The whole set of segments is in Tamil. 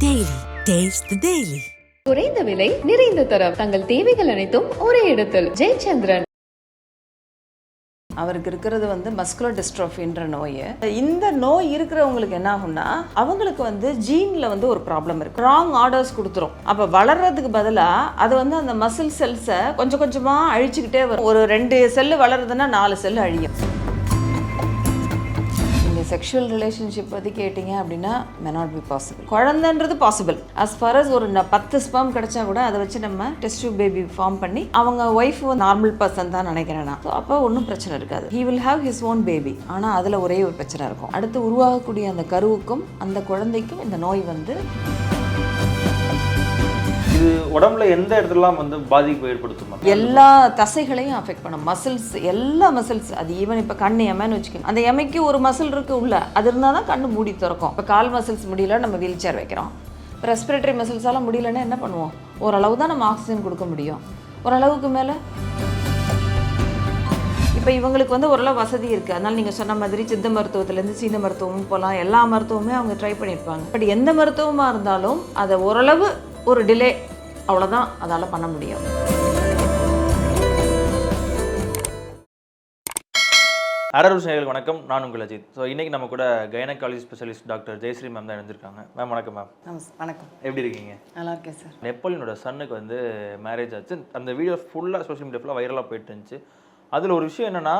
Taste the Daily. குறைந்த விலை நிறைந்த தரம். தங்கள் தேவைகள் அனைத்தும் ஒரே இடத்தில். ஜெயச்சந்திரன். அவருக்கு இருக்கிறது வந்து மஸ்குலர் டிஸ்ட்ரோஃபின்ற நோய். இந்த நோய் இருக்கிறவங்களுக்கு என்ன ஆகும்னா அவங்களுக்கு வந்து ஜீனில் வந்து ஒரு ப்ராப்ளம் இருக்கு. ராங் ஆர்டர்ஸ் கொடுத்துரும். அப்போ வளர்றதுக்கு பதிலாக அது வந்து அந்த மசில் செல்ஸை கொஞ்சம் கொஞ்சமாக அழிச்சுக்கிட்டே வரும். ஒரு ரெண்டு செல்லு வளருதுன்னா நாலு செல்லு அழியும். செக்ஷுவல் ரிலேஷன்ஷிப் பற்றி கேட்டிங்க அப்படின்னா மே நாட் பி பாசிபிள் குழந்தைன்றது பாசிபிள் அஸ் ஃபார் அஸ் ஒரு பத்து ஸ்பம் கிடைச்சா கூட அதை வச்சு நம்ம டெஸ்ட் பேபி ஃபார்ம் பண்ணி அவங்க ஒய்ஃப் நார்மல் பர்சன் தான் நினைக்கிறேன் நான் ஸோ அப்போ ஒன்றும் பிரச்சனை இருக்காது. He will have his own baby ஆனால் அதில் ஒரே ஒரு பிரச்சனை இருக்கும். அடுத்து உருவாகக்கூடிய அந்த கருவுக்கும் அந்த குழந்தைக்கும் இந்த நோய் வந்து இது உடம்புல எந்த இடத்துலலாம் வந்து பாதிப்பு ஏற்படுத்தும் எல்லா தசைகளையும் அஃபெக்ட் பண்ணும். மசில்ஸ் எல்லா மசில்ஸ் அது ஈவன் இப்போ கண் எமைன்னு வச்சுக்கோங்க. அந்த எமைக்கு ஒரு மசில் இருக்கு உள்ள. அது இருந்தால் தான் கண்ணு மூடி திறக்கும். இப்போ கால் மசில்ஸ் முடியல நம்ம வீல் சேர் வைக்கிறோம். ரெஸ்பிரேட்டரி மசில்ஸால் முடியலன்னா என்ன பண்ணுவோம்? ஓரளவு தான் நம்ம ஆக்சிஜன் கொடுக்க முடியும். ஓரளவுக்கு மேலே இப்போ இவங்களுக்கு வந்து ஓரளவு வசதி இருக்குது அதனால் நீங்கள் சொன்ன மாதிரி சித்த மருத்துவத்துலேருந்து சீன மருத்துவமும் போகலாம் எல்லா மருத்துவமே அவங்க ட்ரை பண்ணியிருப்பாங்க பட் எந்த மருத்துவமாக இருந்தாலும் அதை ஓரளவு ஒரு டிலே அவ்வளோதான் அதால் பண்ண முடியும். அரசு நேயர்களுக்கு வணக்கம். நான் உங்கள் அஜித். ஸோ இன்னைக்கு நம்ம கூட gynaecology specialist doctor Jayashree ma'am தான் இருந்திருக்காங்க. மேம் வணக்கம் மேம் வணக்கம். எப்படி இருக்கீங்க? நல்லா இருக்கேன் சார் நெப்போலியனோட சன்னுக்கு வந்து மேரேஜ் ஆச்சு. அந்த வீடியோ ஃபுல்லாக சோஷியல் மீடியா ஃபுல்லாக வைரலாக போயிட்டு இருந்துச்சு. அதில் ஒரு விஷயம் என்னன்னா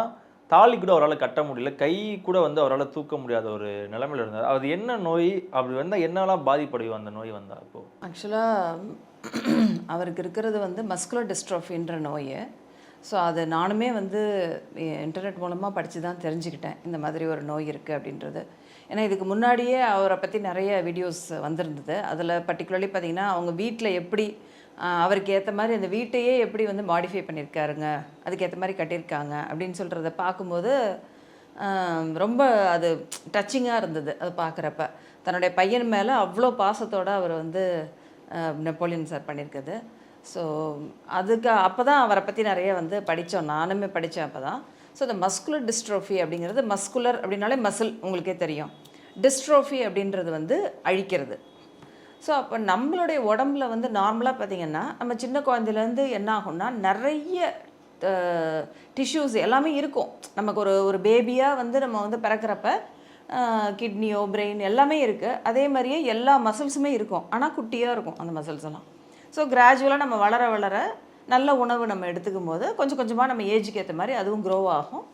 தாலி கூட அவரால் கட்ட முடியல கை கூட வந்து அவரால் தூக்க முடியாத ஒரு நிலைமையில இருந்தார். அது என்ன நோய்? அப்படி வந்தால் என்னெல்லாம் பாதிப்படையும் அந்த நோய் வந்தால் இப்போது ஆக்சுவலாக அவருக்கு இருக்கிறது வந்து மஸ்குலர் டிஸ்ட்ரோஃபின்ற நோய். ஸோ அது நானுமே வந்து இன்டர்நெட் மூலமாக படித்து தான் தெரிஞ்சுக்கிட்டேன். இந்த மாதிரி ஒரு நோய் இருக்குது அப்படின்றது. ஏன்னா இதுக்கு முன்னாடியே அவரை பற்றி நிறைய வீடியோஸ் வந்திருந்தது. அதில் பர்டிகுலர்லி பார்த்தீங்கன்னா அவங்க வீட்டில் எப்படி அவருக்கு ஏற்ற மாதிரி அந்த வீட்டையே எப்படி வந்து மாடிஃபை பண்ணியிருக்காருங்க அதுக்கேற்ற மாதிரி கட்டியிருக்காங்க அப்படின்னு சொல்கிறத பார்க்கும்போது ரொம்ப அது டச்சிங்காக இருந்தது அது பார்க்குறப்ப. தன்னுடைய பையன் மேலே அவ்வளோ பாசத்தோடு அவர் வந்து நெப்போலியன் சார் பண்ணியிருக்குது. ஸோ அதுக்கு அப்போ தான் அவரை பற்றி நிறைய வந்து படித்தோம். நானுமே படித்தேன் அப்போ தான் ஸோ இந்த மஸ்குலர் டிஸ்ட்ரோஃபி அப்படிங்கிறது மஸ்குலர் அப்படின்னாலே மசில் உங்களுக்கே தெரியும். டிஸ்ட்ரோஃபி அப்படின்றது வந்து அழிக்கிறது. ஸோ அப்போ நம்மளுடைய உடம்புல வந்து நார்மலாக பார்த்தீங்கன்னா நம்ம சின்ன குழந்தையிலேருந்து என்ன ஆகும்னா நிறைய டிஷ்யூஸ் எல்லாமே இருக்கும். நமக்கு ஒரு ஒரு பேபியாக வந்து நம்ம வந்து பிறக்கிறப்ப கிட்னியோ பிரெயின் எல்லாமே இருக்குது அதே மாதிரியே எல்லா மசில்ஸுமே இருக்கும். ஆனால் குட்டியாக இருக்கும் அந்த மசில்ஸ் எல்லாம். ஸோ கிராஜுவலாக நம்ம வளர வளர நல்ல உணவு நம்ம எடுத்துக்கும் போது கொஞ்சம் கொஞ்சமாக நம்ம ஏஜுக்கு ஏற்ற மாதிரி அதுவும் க்ரோ ஆகும்.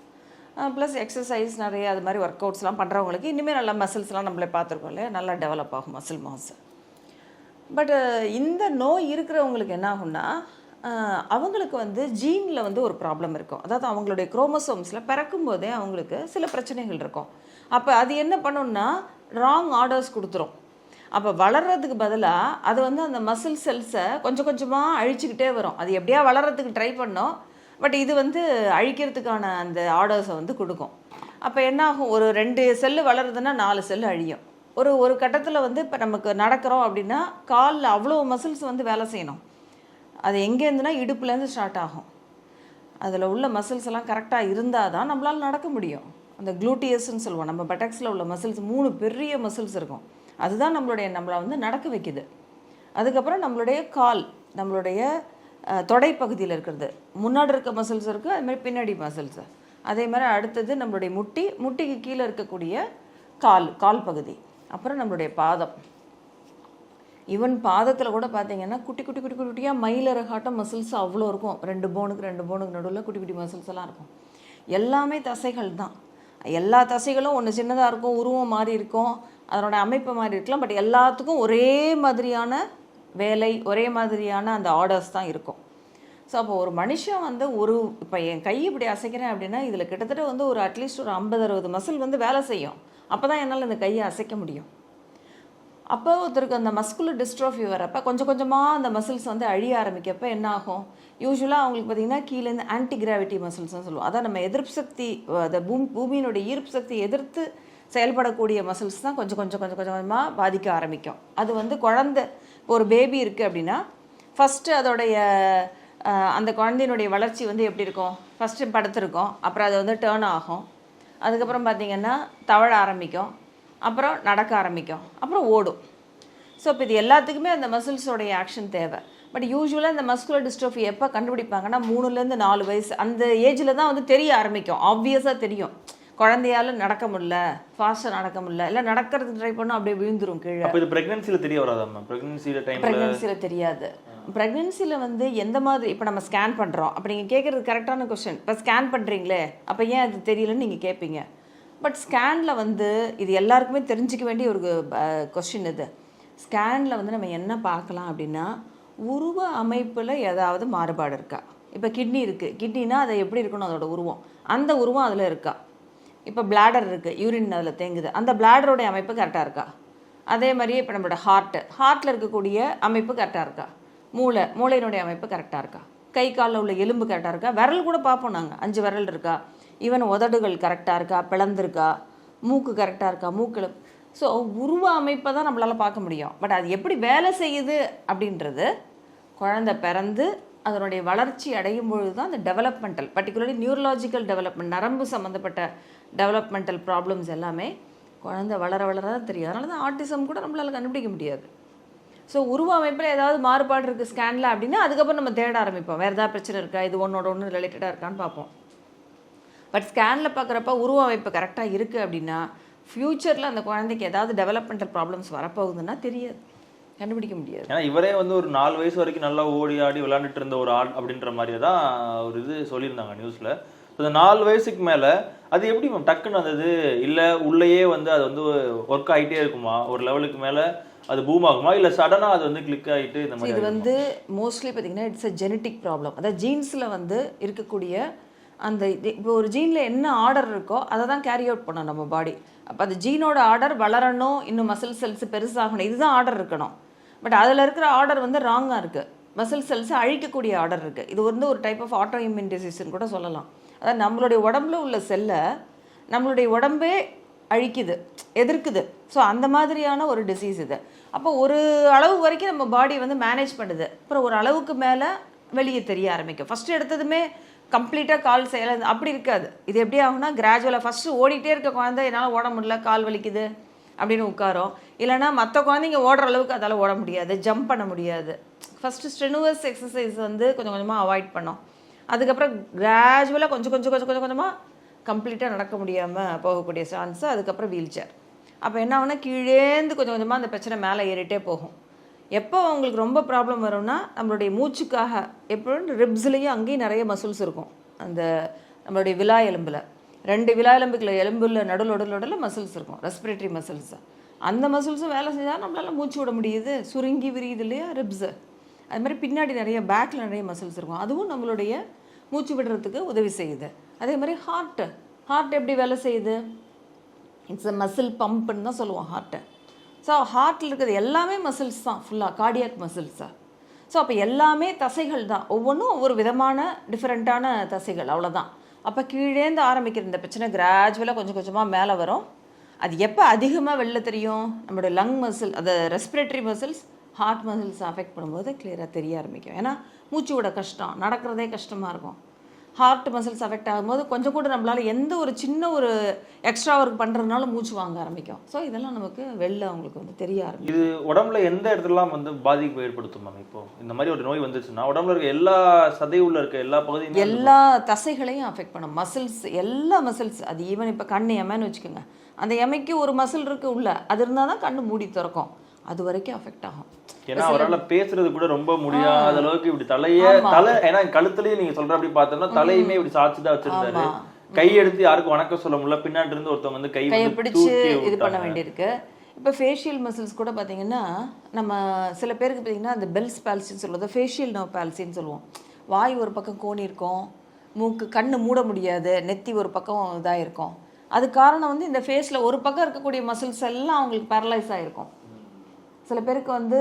ப்ளஸ் எக்ஸசைஸ் நிறைய அது மாதிரி ஒர்க் அவுட்ஸ்லாம் பண்ணுறவங்களுக்கு இனிமேல் நல்லா மசில்ஸ்லாம் நம்மளே பார்த்துருக்கோம் இல்லையா? நல்லா டெவலப் ஆகும் மசில் மாஸ் பட் uh, இந்த நோய் இருக்கிறவங்களுக்கு என்ன ஆகும்னா uh, அவங்களுக்கு வந்து ஜீனில் வந்து ஒரு ப்ராப்ளம் இருக்கும். அதாவது அவங்களுடைய குரோமோசோம்ஸில் பிறக்கும் போதே அவங்களுக்கு சில பிரச்சனைகள் இருக்கும். அப்போ அது என்ன பண்ணும்னா ராங் ஆர்டர்ஸ் கொடுத்துரும். அப்போ வளர்றதுக்கு பதிலாக அது வந்து அந்த மசில் செல்ஸை கொஞ்சம் கொஞ்சமாக அழிச்சுக்கிட்டே வரும். அது எப்படியா வளர்றதுக்கு ட்ரை பண்ணோம் பட் இது வந்து அழிக்கிறதுக்கான அந்த ஆர்டர்ஸை வந்து கொடுக்கும். அப்போ என்னாகும் ஒரு ரெண்டு செல்லு வளருதுன்னா நாலு செல்லு அழியும். ஒரு ஒரு கட்டத்தில் வந்து இப்போ நமக்கு நடக்கிறோம் அப்படின்னா காலில் அவ்வளோ மசில்ஸ் வந்து வேலை செய்யணும். அது எங்கேருந்துனா இடுப்புலேருந்து ஸ்டார்ட் ஆகும். அதில் உள்ள மசில்ஸ் எல்லாம் கரெக்டாக இருந்தால் தான் நம்மளால் நடக்க முடியும். அந்த க்ளூட்டியஸ்ன்னு சொல்லுவோம். நம்ம பட்டக்ஸில் உள்ள மசில்ஸ் மூணு பெரிய மசில்ஸ் இருக்கும். அதுதான் நம்மளுடைய நம்மளை வந்து நடக்க வைக்குது. அதுக்கப்புறம் நம்மளுடைய கால் நம்மளுடைய தொடைப்பகுதியில் இருக்கிறது. முன்னாடி இருக்க மசில்ஸ் இருக்குது அதுமாரி பின்னாடி மசில்ஸ் அதே மாதிரி அடுத்தது நம்மளுடைய முட்டி முட்டிக்கு கீழே இருக்கக்கூடிய கால் கால் பகுதி. அப்புறம் நம்மளுடைய பாதம். ஈவன் பாதத்தில் கூட பார்த்தீங்கன்னா குட்டி குட்டி குட்டி குட்டியாக மயிலிறகாட்டம் மசில்ஸ் அவ்வளோ இருக்கும். ரெண்டு போனுக்கு ரெண்டு போனுக்கு நடுவில் குட்டி குட்டி மசில்ஸ் எல்லாம் இருக்கும். எல்லாமே தசைகள் தான். எல்லா தசைகளும் ஒன்று சின்னதாக இருக்கும் உருவம் மாறி இருக்கும் அதனோட அமைப்பு மாதிரி இருக்கலாம் பட் எல்லாத்துக்கும் ஒரே மாதிரியான வேலை ஒரே மாதிரியான அந்த ஆர்டர்ஸ் தான் இருக்கும். ஸோ அப்போ ஒரு மனுஷன் வந்து ஒரு இப்போ என் கை இப்படி அசைக்கிறேன் அப்படின்னா இதில் கிட்டத்தட்ட வந்து ஒரு அட்லீஸ்ட் ஒரு ஐம்பது அறுபது மசில் வந்து வேலை செய்யும். அப்போ தான் என்னால் இந்த கையை அசைக்க முடியும். அப்போ ஒருத்தருக்கு அந்த மஸ்குலர் டிஸ்ட்ரோஃபி வரப்போ கொஞ்சம் கொஞ்சமாக அந்த மசில்ஸ் வந்து அழிய ஆரம்பிக்கப்போ என்ன ஆகும் யூஸ்வலாக அவங்களுக்கு பார்த்தீங்கன்னா கீழேருந்து ஆன்டி கிராவிட்டி மசில்ஸ்னு சொல்லுவோம். அதான் நம்ம எதிர்ப்பு சக்தி அந்த பூமி பூமியினுடைய ஈர்ப்பு சக்தி எதிர்த்து செயல்படக்கூடிய மசில்ஸ் தான் கொஞ்சம் கொஞ்சம் கொஞ்சம் கொஞ்சம் கொஞ்சமாக பாதிக்க ஆரம்பிக்கும். அது வந்து குழந்தை இப்போ ஒரு பேபி இருக்குது அப்படின்னா ஃபஸ்ட்டு அதோடைய அந்த குழந்தையினுடைய வளர்ச்சி வந்து எப்படி இருக்கும்? ஃபஸ்ட்டு படுத்திருக்கும். அப்புறம் அது வந்து டேர்ன் ஆகும். அதுக்கப்புறம் பார்த்தீங்கன்னா தவழ ஆரம்பிக்கும். அப்புறம் நடக்க ஆரம்பிக்கும். அப்புறம் ஓடும். ஸோ இப்போ இது எல்லாத்துக்குமே அந்த மசில்ஸோடைய ஆக்ஷன் தேவை. பட் யூஸ்வலாக இந்த மஸ்குலர் டிஸ்ட்ரோஃபி எப்போ கண்டுபிடிப்பாங்கன்னா மூணுலேருந்து நாலு வயசு. அந்த ஏஜில் தான் வந்து தெரிய ஆரம்பிக்கும். ஆப்வியஸாக தெரியும். குழந்தையால நடக்க முடியல ஃபாஸ்ட்டாக நடக்க முடியல. இல்லை நடக்கிறதுக்கு ட்ரை பண்ணால் அப்படியே விழுந்துரும் கீழே. இது பிரெக்னன்சில தெரிய வராதா மேம் பிரெக்னன்சில டைம்ல ப்ரெக்னென்சியில் தெரியாது. ப்ரெக்னென்சியில் வந்து எந்த மாதிரி இப்போ நம்ம ஸ்கேன் பண்ணுறோம் அப்போ நீங்கள் கேட்குறது கரெக்டான கொஸ்டின் இப்போ ஸ்கேன் பண்ணுறீங்களே அப்போ ஏன் அது தெரியலன்னு நீங்கள் கேட்பீங்க பட் ஸ்கேனில் வந்து இது எல்லாருக்குமே தெரிஞ்சிக்க வேண்டிய ஒரு கொஸ்டின் இது. ஸ்கேனில் வந்து நம்ம என்ன பார்க்கலாம் அப்படின்னா உருவ அமைப்பில் ஏதாவது மாறுபாடு இருக்கா? இப்போ கிட்னி இருக்குது கிட்னினா அதை எப்படி இருக்கணும்? அதோட உருவம். அந்த உருவம் அதில் இருக்கா? இப்போ பிளாடர் இருக்குது யூரின் அதில் தேங்குது. அந்த பிளாடரோடைய அமைப்பு கரெக்டாக இருக்கா? அதே மாதிரியே இப்போ நம்மளோட ஹார்ட்டு ஹார்ட்டில் இருக்கக்கூடிய அமைப்பு கரெக்டாக இருக்கா? மூளை மூளையினுடைய அமைப்பு கரெக்டாக இருக்கா? கை காலில் உள்ள எலும்பு கரெக்டாக இருக்கா? விரல் கூட பார்ப்போம் நாங்கள் அஞ்சு விரல் இருக்கா? ஈவன் உதடுகள் கரெக்டாக இருக்கா? பிளந்திருக்கா? மூக்கு கரெக்டாக இருக்கா? மூக்கில். ஸோ உருவ அமைப்பை தான் நம்மளால் பார்க்க முடியும். பட் அது எப்படி வேலை செய்யுது அப்படின்றது குழந்தை பிறந்து அதனுடைய வளர்ச்சி அடையும் பொழுது தான் அந்த டெவலப்மெண்டல் பர்டிகுலர்லி நியூரலாஜிக்கல் டெவலப்மெண்ட் நரம்பு சம்மந்தப்பட்ட டெவலப்மெண்டல் ப்ராப்ளம்ஸ் எல்லாமே குழந்தை வளர வளர தான் தெரியும். அதனால தான் ஆர்டிசம் கூட நம்மளால் கண்டுபிடிக்க முடியாது. ஸோ உருவ அமைப்பில் ஏதாவது மாறுபாடு இருக்குது ஸ்கேனில் அப்படின்னா அதுக்கப்புறம் நம்ம தேட ஆரம்பிப்போம். வேறு ஏதாவது பிரச்சனை இருக்கா? இது ஒன்றோட ஒன்று ரிலேட்டடாக இருக்கான்னு பார்ப்போம். பட் ஸ்கேனில் பார்க்குறப்ப உருவ அமைப்பு கரெக்டாக இருக்குது அப்படின்னா ஃப்யூச்சரில் அந்த குழந்தைக்கு ஏதாவது டெவலப்மெண்டல் ப்ராப்ளம்ஸ் வரப்போகுதுன்னா தெரியாது. கண்டுபிடிக்க முடியாது. ஏன்னா இவரே வந்து ஒரு நாலு வயசு வரைக்கும் நல்லா ஓடி ஆடி விளாண்டுட்டு இருந்த ஒரு ஆள் அப்படின்ற மாதிரி தான் ஒரு இது சொல்லியிருந்தாங்க நியூஸில் இந்த நாலு வயசுக்கு மேலே அது எப்படி மேம் டக்குன்னு வந்தது? இல்லை உள்ளேயே வந்து அது வந்து ஒர்க் ஆகிட்டே இருக்குமா? ஒரு லெவலுக்கு மேலே அது பூம் ஆகுமா? இல்ல சடனா அது வந்து கிளிக் ஆயிட்டு இந்த மாதிரி இது? வந்து மோஸ்ட்லி பார்த்தீங்கன்னா இட்ஸ் அ ஜெனட்டிக் ப்ராப்ளம் அதாவது ஜீன்ஸில் வந்து இருக்கக்கூடிய அந்த இப்போ ஒரு ஜீனில் என்ன ஆர்டர் இருக்கோ அதை தான் கேரி அவுட் பண்ணணும் நம்ம பாடி அப்போ அந்த ஜீனோட ஆர்டர் வளரணும் இன்னும் மசில் செல்ஸ் பெருசாகணும் இதுதான் ஆர்டர் இருக்கணும். பட் அதில் இருக்கிற ஆர்டர் வந்து ராங்காக இருக்குது மசில் செல்ஸை அழிக்கக்கூடிய ஆர்டர் இருக்குது இது வந்து ஒரு டைப் ஆஃப் ஆட்டோ இம்யூன் டிசீஸ்னு கூட சொல்லலாம். அதாவது நம்மளுடைய உடம்புல உள்ள செல்லை நம்மளுடைய உடம்பே அழிக்குது எதிர்க்குது. ஸோ அந்த மாதிரியான ஒரு டிசீஸ் இது. அப்போ ஒரு அளவு வரைக்கும் நம்ம பாடி வந்து மேனேஜ் பண்ணுது. அப்புறம் ஒரு அளவுக்கு மேலே வெளியே தெரிய ஆரம்பிக்கும். ஃபஸ்ட்டு எடுத்ததுமே கம்ப்ளீட்டாக கால் செய்யலை அப்படி இருக்காது. இது எப்படி ஆகும்னா கிராஜுவலாக ஃபஸ்ட்டு ஓடிட்டே இருக்க குழந்தை என்னால் ஓட முடியல கால் வலிக்குது அப்படின்னு உட்காரும். இல்லைன்னா மற்ற குழந்தைங்க ஓடுற அளவுக்கு அதால் ஓட முடியாது ஜம்ப் பண்ண முடியாது. ஃபஸ்ட்டு ஸ்ட்ரெனுவஸ் எக்ஸசைஸ் வந்து கொஞ்சம் கொஞ்சமாக அவாய்ட் பண்ணோம். அதுக்கப்புறம் கிராஜுவலாக கொஞ்சம் கொஞ்சம் கொஞ்சம் கொஞ்சம் கொஞ்சமாக கம்ப்ளீட்டாக நடக்க முடியாமல் போகக்கூடிய சான்ஸு அதுக்கப்புறம் வீல் சேர். அப்போ என்ன ஆகுனா கீழேந்து கொஞ்சம் கொஞ்சமாக அந்த பிரச்சனை மேலே ஏறிட்டே போகும். எப்போ அவங்களுக்கு ரொம்ப ப்ராப்ளம் வரும்னா நம்மளுடைய மூச்சுக்காக எப்போ ரிப்ஸ்லேயும் அங்கேயும் நிறைய மசில்ஸ் இருக்கும். அந்த நம்மளுடைய விழா எலும்பில். ரெண்டு விலா எலும்புக்குள்ள எலும்புல நடுவில் உடல் உடலில் மசில்ஸ் இருக்கும். ரெஸ்பிரேட்டரி மசில்ஸ் அந்த மசில்ஸும் வேலை செஞ்சால் நம்மளால் மூச்சு விட முடியுது. சுருங்கி விரியுது இல்லையா ரிப்ஸு அது மாதிரி பின்னாடி நிறைய பேக்கில் நிறைய மசில்ஸ் இருக்கும். அதுவும் நம்மளுடைய மூச்சு விடுறதுக்கு உதவி செய்யுது. அதே மாதிரி ஹார்ட்டு ஹார்ட் எப்படி வேலை செய்யுது? இட்ஸ் அ மசில் பம்ப்னு தான் சொல்லுவோம் ஹார்ட்டை ஸோ ஹார்ட்டில் இருக்கிறது எல்லாமே மசில்ஸ் தான் ஃபுல்லாக கார்டியாக் மசில்ஸாக ஸோ அப்போ எல்லாமே தசைகள் தான். ஒவ்வொன்றும் ஒவ்வொரு விதமான டிஃப்ரெண்ட்டான தசைகள் அவ்வளோதான் அப்போ கீழேந்து ஆரம்பிக்கிற இந்த பிரச்சனை கிராஜுவலாக கொஞ்சம் கொஞ்சமாக மேலே வரும். அது எப்போ அதிகமாக வெளில தெரியும்? நம்மளுடைய லங் மசில் அது respiratory muscles heart muscles affect பண்ணும்போது கிளியராக தெரிய ஆரம்பிக்கும். ஏன்னா மூச்சு விட கஷ்டம் நடக்கிறதே கஷ்டமாக இருக்கும். ஹார்ட் மசில்ஸ் அஃபெக்ட் ஆகும்போது கொஞ்சம் கூட நம்மளால் எந்த ஒரு சின்ன ஒரு எக்ஸ்ட்ரா ஒர்க் பண்ணுறதுனால மூச்சு வாங்க ஆரம்பிக்கும். ஸோ இதெல்லாம் நமக்கு வெளில அவங்களுக்கு வந்து தெரிய ஆரம்பிக்கும். இது உடம்புல எந்த இடத்துலலாம் வந்து பாதிப்பு ஏற்படுத்தும் மேம் இப்போ? இந்த மாதிரி ஒரு நோய் வந்துச்சுன்னா உடம்புல இருக்க எல்லா சதையுள்ள இருக்க எல்லா பகுதியுமே எல்லா தசைகளையும் அஃபெக்ட் பண்ணும். மசில்ஸ் எல்லா மசில்ஸ் அது ஈவன் இப்போ கண் எமைன்னு வச்சுக்கோங்க. அந்த எமைக்கு ஒரு மசில் இருக்கு உள்ள. அது இருந்தால் தான் கண்ணு மூடி திறக்கும். அது வரைக்கும் அஃபெக்ட் ஆகும். ஏன்னா அவரால பேசுறது கூட ரொம்ப முடியாத அளவுக்கு இப்படி தலைய தலை ஏன்னா கழுத்துலயே நீங்க சொல்ற அப்படி பார்த்தோம்னா தலையுமே இப்படி சாச்சுதான் வச்சிருந்தாரு. ஆமா. கை எடுத்து யாருக்கும் வணக்கம் சொல்ல முடியல. பின்னாடி இருந்து ஒருத்தவங்க வந்து கை கையை பிடிச்சு இது பண்ண. வேண்டியிருக்கு. இப்போ ஃபேஷியல் மசில்ஸ் கூட பார்த்தீங்கன்னா நம்ம சில பேருக்கு பார்த்தீங்கன்னா அந்த பெல்ஸ் பால்சின்னு சொல்லுவோம். ஃபேஷியல் நோ பால்சின்னு சொல்லுவோம். வாய் ஒரு பக்கம் கோணி இருக்கும். மூக்கு கண்ணு மூட முடியாது. நெத்தி ஒரு பக்கம் இதாக இருக்கும் அது காரணம் வந்து இந்த ஃபேஸில் ஒரு பக்கம் இருக்கக்கூடிய மசில்ஸ் எல்லாம் அவங்களுக்கு பேரலைஸ் ஆகிருக்கும் சில பேருக்கு வந்து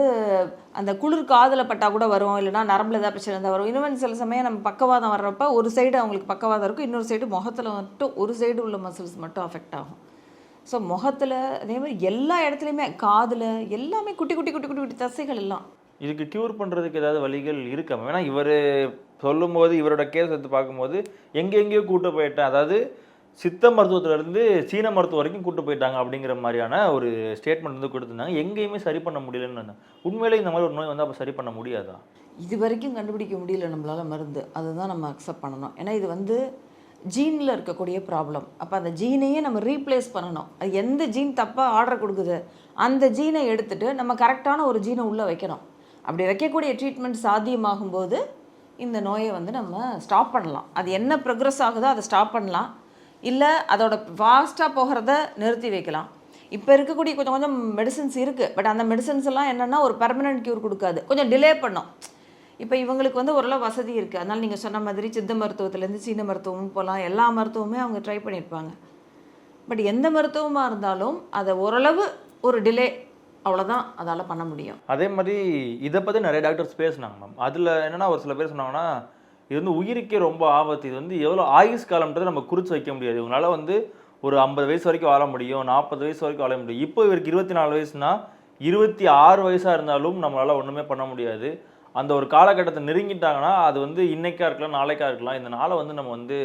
அந்த குளிர் காதில் பட்டால் கூட வரும் இல்லைன்னா நரம்பில் ஏதாவது பிரச்சனை இருந்தால் வரும். இன்னும் சில சமயம் நம்ம பக்கவாதம் வர்றப்ப ஒரு சைடு அவங்களுக்கு பக்கவாதம் இருக்கும் இன்னொரு சைடு முகத்தில் மட்டும் ஒரு சைடு உள்ள மசில்ஸ் மட்டும் அஃபெக்ட் ஆகும். ஸோ முகத்தில் அதே மாதிரி எல்லா இடத்துலையுமே காதில் எல்லாமே குட்டி குட்டி குட்டி குட்டி குட்டி தசைகள் எல்லாம். இதுக்கு கியூர் பண்ணுறதுக்கு ஏதாவது வழிகள் இருக்கா? ஏன்னா இவர் சொல்லும்போது இவரோட கேஸ் எடுத்து பார்க்கும்போது எங்கெங்கேயோ கூட்டு போயிட்டேன். அதாவது சித்த மருத்துவத்திலேருந்து சீன மருத்துவம் வரைக்கும் கூட்டு போயிட்டாங்க அப்படிங்கிற மாதிரியான ஒரு ஸ்டேட்மெண்ட் வந்து கொடுத்துருந்தாங்க. எங்கேயுமே சரி பண்ண முடியலன்னு உண்மையிலே இந்த மாதிரி ஒரு நோய் வந்து அப்போ சரி பண்ண முடியாதா? இது வரைக்கும் கண்டுபிடிக்க முடியல நம்மளால மருந்து. அதுதான் நம்ம அக்செப்ட் பண்ணணும். ஏன்னா இது வந்து ஜீனில் இருக்கக்கூடிய ப்ராப்ளம் அப்போ அந்த ஜீனையே நம்ம ரீப்ளேஸ் பண்ணணும். அது எந்த ஜீன் தப்பாக ஆர்டர் கொடுக்குது அந்த ஜீனை எடுத்துகிட்டு நம்ம கரெக்டான ஒரு ஜீனை உள்ளே வைக்கணும். அப்படி வைக்கக்கூடிய ட்ரீட்மெண்ட் சாத்தியமாகும் போது இந்த நோயை வந்து நம்ம ஸ்டாப் பண்ணலாம். அது என்ன ப்ரோக்ரஸ் ஆகுதோ அதை ஸ்டாப் பண்ணலாம். இல்லை அதோட ஃபாஸ்ட்டாக போகிறத நிறுத்தி வைக்கலாம். இப்போ இருக்கக்கூடிய கொஞ்சம் கொஞ்சம் மெடிசின்ஸ் இருக்குது பட் அந்த மெடிசன்ஸ் எல்லாம் என்னென்னா ஒரு பெர்மனன்ட் க்யூர் கொடுக்காது. கொஞ்சம் டிலே பண்ணும். இப்போ இவங்களுக்கு வந்து ஓரளவு வசதி இருக்குது அதனால் நீங்கள் சொன்ன மாதிரி சித்த மருத்துவத்துலேருந்து சீன மருத்துவமும் போகலாம் எல்லா மருத்துவமுமே அவங்க ட்ரை பண்ணியிருப்பாங்க. பட் எந்த மருத்துவமாக இருந்தாலும் அதை ஓரளவு ஒரு டிலே அவ்வளோதான் அதால் பண்ண முடியும். அதே மாதிரி இதை பற்றி நிறைய டாக்டர்ஸ் பேசுனாங்க மேம் அதில் என்னென்னா ஒரு சில பேர் சொன்னாங்கன்னா இது வந்து உயிருக்கே ரொம்ப ஆபத்து. இது வந்து எவ்வளோ ஆயுஷ் காலம்ன்றதை நம்ம குறித்து வைக்க முடியாது. இவங்களால வந்து ஒரு ஐம்பது வயசு வரைக்கும் வாழ முடியும் நாற்பது வயசு வரைக்கும் வாழ முடியும். இப்போ இவருக்கு இருபத்தி நாலு வயசுனா இருபத்தி ஆறு வயசாக இருந்தாலும் நம்மளால் ஒன்றுமே பண்ண முடியாது. அந்த ஒரு காலகட்டத்தை நெருங்கிட்டாங்கன்னா அது வந்து இன்னைக்கா இருக்கலாம் நாளைக்கா இருக்கலாம். இந்த நாளை வந்து நம்ம வந்து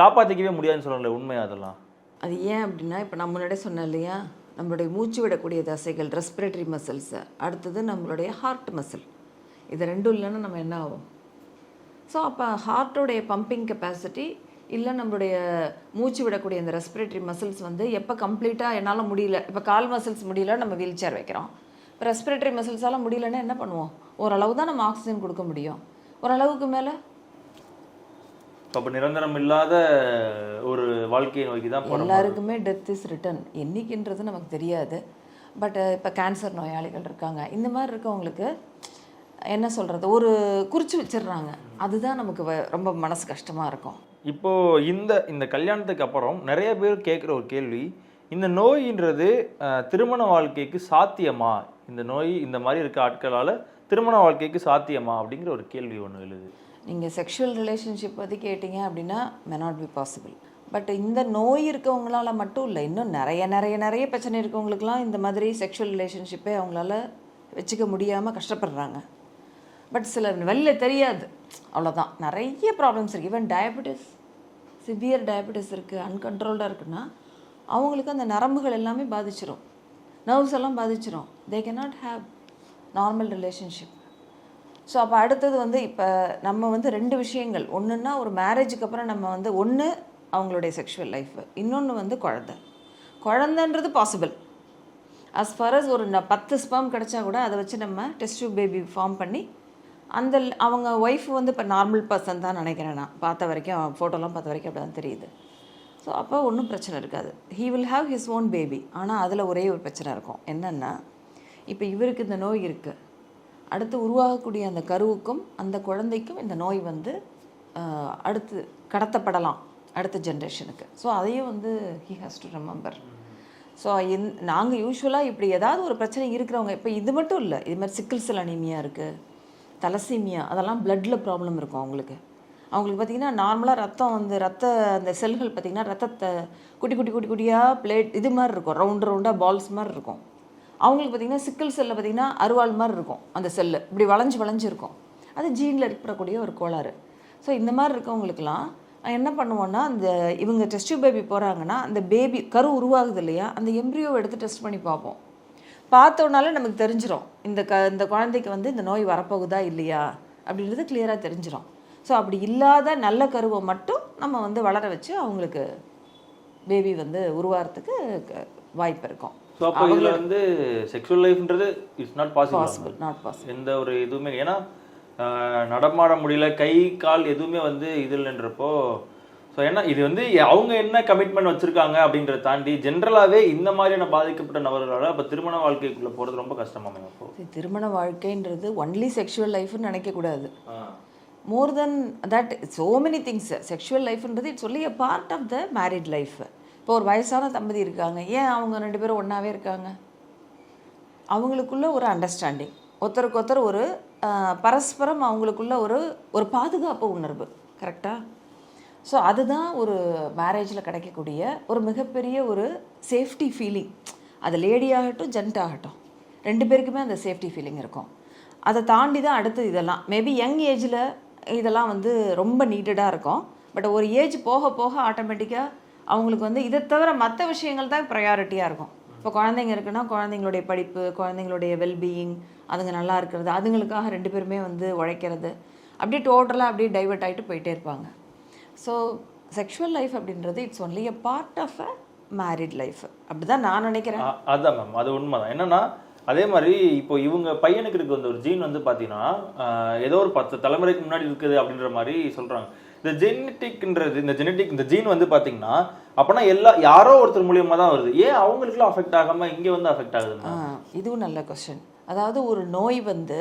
காப்பாற்றிக்கவே முடியாதுன்னு சொல்லல உண்மை அதெல்லாம்? அது ஏன் அப்படின்னா இப்போ நான் முன்னாடியே சொன்னேன் இல்லையா? நம்மளுடைய மூச்சு விடக்கூடிய தசைகள் ரெஸ்பிரேட்டரி மசில்ஸு அடுத்தது நம்மளுடைய ஹார்ட் மசில் இது ரெண்டும் இல்லைன்னா நம்ம என்ன ஆகும் ஸோ அப்போ ஹார்ட்டோடைய பம்பிங் கெப்பாசிட்டி இல்லை நம்மளுடைய மூச்சு விடக்கூடிய அந்த ரெஸ்பிரேட்டரி மசில்ஸ் வந்து எப்போ கம்ப்ளீட்டாக என்னால் முடியல இப்போ கால் மசில்ஸ் முடியல நம்ம வீல் சேர் வைக்கிறோம். இப்போ ரெஸ்பிரேட்டரி மசில்ஸால் முடியலன்னா என்ன பண்ணுவோம்? ஓரளவு தான் நம்ம ஆக்சிஜன் கொடுக்க முடியும். ஓரளவுக்கு மேலே அப்போ நிரந்தரம் இல்லாத ஒரு வாழ்க்கையை நோக்கி தான் எல்லாருக்குமே டெத் இஸ் ரிட்டன் என்னைக்குன்றது நமக்கு தெரியாது. பட் இப்போ கேன்சர் நோயாளிகள் இருக்காங்க. இந்த மாதிரி இருக்கவங்களுக்கு என்ன சொல்கிறது ஒரு குறித்து வச்சிடுறாங்க. அதுதான் நமக்கு ரொம்ப மனசு கஷ்டமாக இருக்கும். இப்போ இந்த இந்த கல்யாணத்துக்கு அப்புறம் நிறைய பேர் கேட்குற ஒரு கேள்வி இந்த நோயின்றது திருமண வாழ்க்கைக்கு சாத்தியமா? இந்த நோய் இந்த மாதிரி இருக்க ஆட்களால திருமண வாழ்க்கைக்கு சாத்தியமா? அப்படிங்கிற ஒரு கேள்வி ஒன்று எழுது. நீங்கள் செக்ஷுவல் ரிலேஷன்ஷிப் பற்றி கேட்டிங்க அப்படின்னா may not be possible but இந்த நோய் இருக்கவங்களால மட்டும் இல்லை இன்னும் நிறைய நிறைய நிறைய பிரச்சனை இருக்கவங்களுக்குலாம் இந்த மாதிரி செக்ஷுவல் ரிலேஷன்ஷிப்பே அவங்களால வச்சுக்க முடியாமல் கஷ்டப்படுறாங்க. பட் சில வெளில தெரியாது. அவ்வளோதான் நிறைய ப்ராப்ளம்ஸ் இருக்குது ஈவன் டயபெட்டிஸ் சிவியர் டயபெட்டிஸ் இருக்குது அன்கண்ட்ரோல்டாக இருக்குன்னா அவங்களுக்கு அந்த நரம்புகள் எல்லாமே பாதிச்சிரும். நர்வ்ஸ் எல்லாம் பாதிச்சிரும். They not have normal relationship so அப்போ அடுத்தது வந்து இப்போ நம்ம வந்து ரெண்டு விஷயங்கள். ஒன்றுன்னா ஒரு மேரேஜுக்கு அப்புறம் நம்ம வந்து ஒன்று அவங்களுடைய செக்ஷுவல் லைஃப்பு இன்னொன்று வந்து குழந்தை. குழந்தைன்றது பாசிபிள் அஸ் ஃபார் அஸ் ஒரு ந- பத்து ஸ்பெர்ம் கிடச்சா கூட அதை வச்சு நம்ம டெஸ்ட் பேபி ஃபார்ம் பண்ணி அந்த அவங்க ஒய்ஃப் வந்து இப்போ நார்மல் பர்சன் தான் நினைக்கிறேன் நான். பார்த்த வரைக்கும் ஃபோட்டோலாம் பார்த்த வரைக்கும் அப்படி தான் தெரியுது. ஸோ அப்போ ஒன்றும் பிரச்சனை இருக்காது. He will have his own baby ஆனால் அதில் ஒரே ஒரு பிரச்சனை இருக்கும். என்னென்னா இப்போ இவருக்கு இந்த நோய் இருக்குது அடுத்து உருவாகக்கூடிய அந்த கருவுக்கும் அந்த குழந்தைக்கும் இந்த நோய் வந்து அடுத்து கடத்தப்படலாம். அடுத்த ஜென்ரேஷனுக்கு ஸோ அதையும் வந்து he has to remember so in நாங்கள் யூஸ்வலாக இப்படி ஏதாவது ஒரு பிரச்சனை இருக்கிறவங்க இப்போ இது மட்டும் இல்லை. இது மாதிரி சிக்கிள் செல் அனிமியாக இருக்குது தலசீமியா அதெல்லாம் பிளட்டில் ப்ராப்ளம் இருக்கும் அவங்களுக்கு. அவங்களுக்கு பார்த்திங்கன்னா நார்மலாக ரத்தம் வந்து ரத்த அந்த செல்கள் பார்த்திங்கன்னா ரத்தத்தை குட்டி குட்டி குட்டி குட்டியாக பிளேட் இது மாதிரி இருக்கும். ரவுண்ட் ரவுண்டாக பால்ஸ் மாதிரி இருக்கும். அவங்களுக்கு பார்த்திங்கன்னா சிக்கல் செல்லில் பார்த்திங்கன்னா அருவாள் மாதிரி இருக்கும் அந்த செல்லு இப்படி வளைஞ்சு வளைஞ்சு இருக்கும். அது ஜீனில் இருக்கக்கூடிய ஒரு கோளாறு. ஸோ இந்த மாதிரி இருக்கவங்களுக்கெல்லாம் என்ன பண்ணுவோன்னா அந்த இவங்க டெஸ்ட் பேபி போகிறாங்கன்னா அந்த பேபி கரு உருவாகுது இல்லையா அந்த எம்ப்ரியோவை எடுத்து டெஸ்ட் பண்ணி பார்ப்போம். பார்த்தோன்னாலே நமக்கு தெரிஞ்சிரும். இந்த க இந்த குழந்தைக்கு வந்து இந்த நோய் வரப்போகுதா இல்லையா? அப்படின்றது கிளியராக தெரிஞ்சிரும். ஸோ அப்படி இல்லாத நல்ல கருவை மட்டும் நம்ம வந்து வளர வச்சு அவங்களுக்கு பேபி வந்து உருவாகிறதுக்கு வாய்ப்பு இருக்கும். ஸோ அப்போ இதில் வந்து sexual லைஃப்ன்றது it's not possible possible not possible எந்த ஒரு இதுவுமே ஏன்னா நடமாட முடியல. கை கால் எதுவுமே வந்து இது இல்லைன்றப்போ ஸோ ஏன்னா இது வந்து அவங்க என்ன கமிட்மெண்ட் வச்சிருக்காங்க அப்படின்றத தாண்டி ஜென்ரலாகவே இந்த மாதிரியான பாதிக்கப்பட்ட நபர்களால் அப்போ திருமண வாழ்க்கைக்குள்ளே போகிறது ரொம்ப கஷ்டமாமே அப்போ? திருமண வாழ்க்கைன்றது ஒன்லி செக்ஷுவல் லைஃப்னு நினைக்கக்கூடாது more than that so many things sexual லைஃப்ன்றது it's only a part of the married life இப்போ ஒரு வயசான தம்பதி இருக்காங்க. ஏன் அவங்க ரெண்டு பேரும் ஒன்றாவே இருக்காங்க? அவங்களுக்குள்ள ஒரு அண்டர்ஸ்டாண்டிங் ஒருத்தருக்கு ஒருத்தர் ஒரு பரஸ்பரம் அவங்களுக்குள்ள ஒரு ஒரு பாதுகாப்பு உணர்வு. கரெக்டாக ஸோ அதுதான் ஒரு மேரேஜில் கிடைக்கக்கூடிய ஒரு மிகப்பெரிய ஒரு சேஃப்டி ஃபீலிங் அது லேடி ஆகட்டும் ஜென்ட் ஆகட்டும். ரெண்டு பேருக்குமே அந்த சேஃப்டி ஃபீலிங் இருக்கும். அதை தாண்டி தான் அடுத்து இதெல்லாம். மேபி யங் ஏஜில் இதெல்லாம் வந்து ரொம்ப நீட்டடாக இருக்கும். பட் ஒரு ஏஜ் போக போக ஆட்டோமேட்டிக்காக அவங்களுக்கு வந்து இதை தவிர மற்ற விஷயங்கள் தான் ப்ரையாரிட்டியாக இருக்கும். இப்போ குழந்தைங்க இருக்குன்னா குழந்தைங்களுடைய படிப்பு குழந்தைங்களுடைய வெல்பீயிங் அதுங்க நல்லா இருக்கிறது அதுங்களுக்காக ரெண்டு பேருமே வந்து உழைக்கிறது. அப்படியே டோட்டலாக அப்படியே டைவர்ட் ஆகிட்டு போயிட்டே இருப்பாங்க. ஸோ செக்ஷுவல் லைஃப் அப்படின்றது it's only a part of a married life அப்படி தான் நான் நினைக்கிறேன். அ- அதான் மேம் அது உண்மைதான். என்னன்னா அதே மாதிரி இப்போ இவங்க பையனுக்கு இருக்க அந்த ஒரு ஜீன் வந்து பார்த்தீங்கன்னா ஏதோ ஒரு பத்து தலைமுறைக்கு முன்னாடி இருக்குது அப்படின்ற மாதிரி சொல்றாங்க. இந்த ஜெனட்டிக்ன்றது இந்த ஜெனட்டிக் இந்த ஜீன் வந்து பார்த்தீங்கன்னா அப்போனா எல்லா யாரோ ஒருத்தர் மூலியமா தான் வருது. ஏன் அவங்களுக்குலாம் அஃபெக்ட் ஆகாம இங்கே வந்து அஃபெக்ட் ஆகுது இதுவும் நல்ல கொஸ்டின் அதாவது ஒரு நோய் வந்து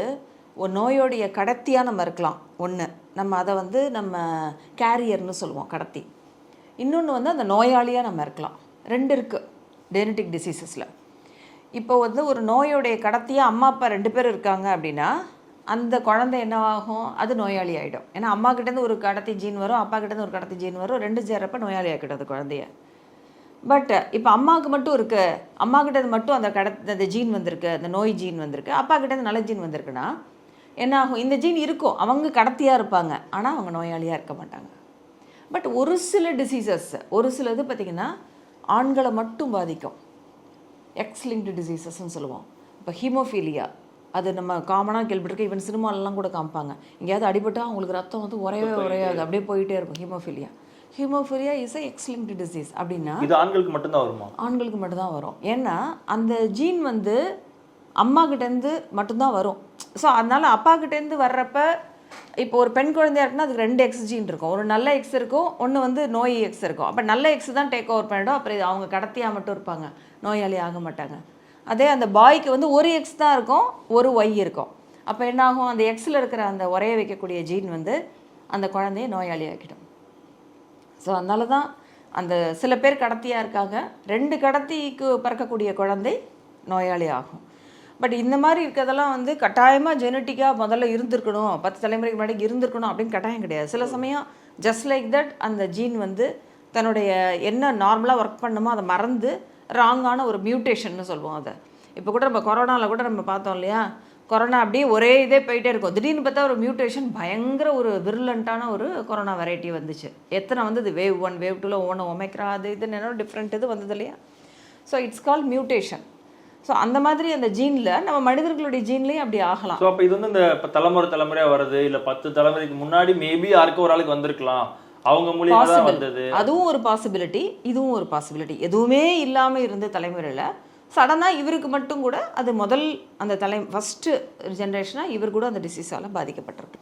ஒரு நோயோடைய கடத்தியாக நம்ம இருக்கலாம். ஒன்று நம்ம அதை வந்து நம்ம கேரியர்னு சொல்லுவோம் கடத்தி. இன்னொன்று வந்து அந்த நோயாளியாக நம்ம இருக்கலாம். ரெண்டு இருக்குது ஜெனட்டிக் டிசீசஸில் இப்போ வந்து ஒரு நோயோடைய கடத்தியாக அம்மா அப்பா ரெண்டு பேர் இருக்காங்க அப்படின்னா அந்த குழந்தை என்னவாகும் அது நோயாளி ஆகிடும் ஏன்னா அம்மா கிட்டேருந்து ஒரு கடத்தி ஜீன் வரும் அப்பா கிட்டேருந்து ஒரு கடத்தி ஜீன் வரும் ரெண்டு சேரப்ப நோயாளி ஆகிடும் அது குழந்தைய. பட் இப்போ அம்மாவுக்கு மட்டும் இருக்குது அம்மா கிட்ட மட்டும் அந்த கடத் அந்த ஜீன் வந்திருக்கு அந்த நோய் ஜீன் வந்திருக்கு. அப்பா கிட்டேருந்து நல்ல ஜீன் வந்திருக்குன்னா என்ன ஆகும் இந்த ஜீன் இருக்கும். அவங்க கடத்தியாக இருப்பாங்க. ஆனால் அவங்க நோயாளியாக இருக்க மாட்டாங்க. பட் ஒரு சில டிசீசஸ் ஒரு சில இது பார்த்திங்கன்னா ஆண்களை மட்டும் பாதிக்கும். எக்ஸ் லிங்க்டு டிசீசஸ்ன்னு சொல்லுவோம். இப்போ ஹீமோஃபீலியா அது நம்ம காமனாக கேள்விப்பட்டிருக்கோம் ஈவன் சினிமாலெலாம் கூட காமிப்பாங்க. எங்கேயாவது அடிபட்டா அவங்களுக்கு ரத்தம் வந்து உரையவே உரையாது. அப்படியே போயிட்டே இருக்கும் haemophilia haemophilia is a X linked disease அப்படின்னா இது ஆண்களுக்கு மட்டும்தான் வருமா? ஆண்களுக்கு மட்டும்தான் வரும். ஏன்னா அந்த ஜீன் வந்து அம்மா கிட்டேருந்து மட்டும்தான் வரும். ஸோ அதனால் அப்பா கிட்டேருந்து வர்றப்ப இப்போ ஒரு பெண் குழந்தையா இருக்குன்னா அதுக்கு ரெண்டு எக்ஸ் ஜீன் இருக்கும். ஒரு நல்ல எக்ஸ் இருக்கும் ஒன்று வந்து நோய் எக்ஸ் இருக்கும். அப்போ நல்ல எக்ஸ் தான் டேக் ஓவர் பண்ணிடும். அப்புறம் அவங்க கடத்தியாக மட்டும் இருப்பாங்க. நோயாளி ஆக மாட்டாங்க. அதே அந்த பாய்க்கு வந்து ஒரு எக்ஸ் தான் இருக்கும் ஒரு ஒய் இருக்கும். அப்போ என்ன ஆகும் அந்த எக்ஸில் இருக்கிற அந்த உரைய வைக்கக்கூடிய ஜீன் வந்து அந்த குழந்தைய நோயாளி ஆக்கிடும். ஸோ அதனால தான் அந்த சில பேர் கடத்தியாக இருக்காங்க. ரெண்டு கடத்திக்கு பிறக்கக்கூடிய குழந்தை நோயாளி ஆகும். பட் இந்த மாதிரி இருக்கிறதெல்லாம் வந்து கட்டாயமாக ஜெனட்டிக்காக முதல்ல இருந்திருக்கணும். பத்து தலைமுறைக்கு முன்னாடி இருந்திருக்கணும் அப்படின்னு கட்டாயம் கிடையாது. சில சமயம் ஜஸ்ட் லைக் தட் அந்த ஜீன் வந்து தன்னுடைய என்ன நார்மலாக ஒர்க் பண்ணுமோ அதை மறந்து ராங்கான ஒரு மியூட்டேஷன் சொல்லுவோம் அதை. இப்போ கூட நம்ம கொரோனாவில் கூட நம்ம பார்த்தோம் இல்லையா? கொரோனா அப்படியே ஒரே இதே போயிட்டே இருக்கும். திடீர்னு பார்த்தா ஒரு மியூட்டேஷன் பயங்கர ஒரு விருலண்ட்டான ஒரு கொரோனா வெரைட்டி வந்துச்சு. எத்தனை வந்தது? வேவ் ஒன் வேவ் டூவில் ஒவ்வொன்று ஒமைக்ரா அது இது என்னென்ன டிஃப்ரெண்ட் இது வந்தது இல்லையா? So it's call mutation so அந்த மாதிரி அந்த ஜீனில் நம்ம மனிதர்களுடைய ஜீன்லேயும் அப்படி ஆகலாம். ஸோ அப்போ இது வந்து இந்த இப்ப தலைமுறை தலைமுறையா வருது இல்ல பத்து தலைமுறைக்கு முன்னாடி மேபி யாருக்கோ ஒரு ஆளுக்கு வந்திருக்கலாம். அவங்க மூலியமா தான். வந்தது. அதுவும் ஒரு பாசிபிலிட்டி இதுவும் ஒரு பாசிபிலிட்டி எதுவுமே இல்லாமல் இருந்த தலைமுறையில் சடனாக இவருக்கு மட்டும் கூட அது முதல் அந்த தலை ஃபஸ்ட்டு ஜென்ரேஷனாக இவர் கூட அந்த டிசீஸால் பாதிக்கப்பட்டிருக்கு.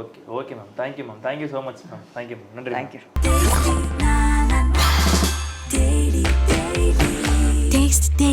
Okay okay ma'am thank you ma'am thank you so much ma'am thank you ma'am நன்றி. Thank you Taste the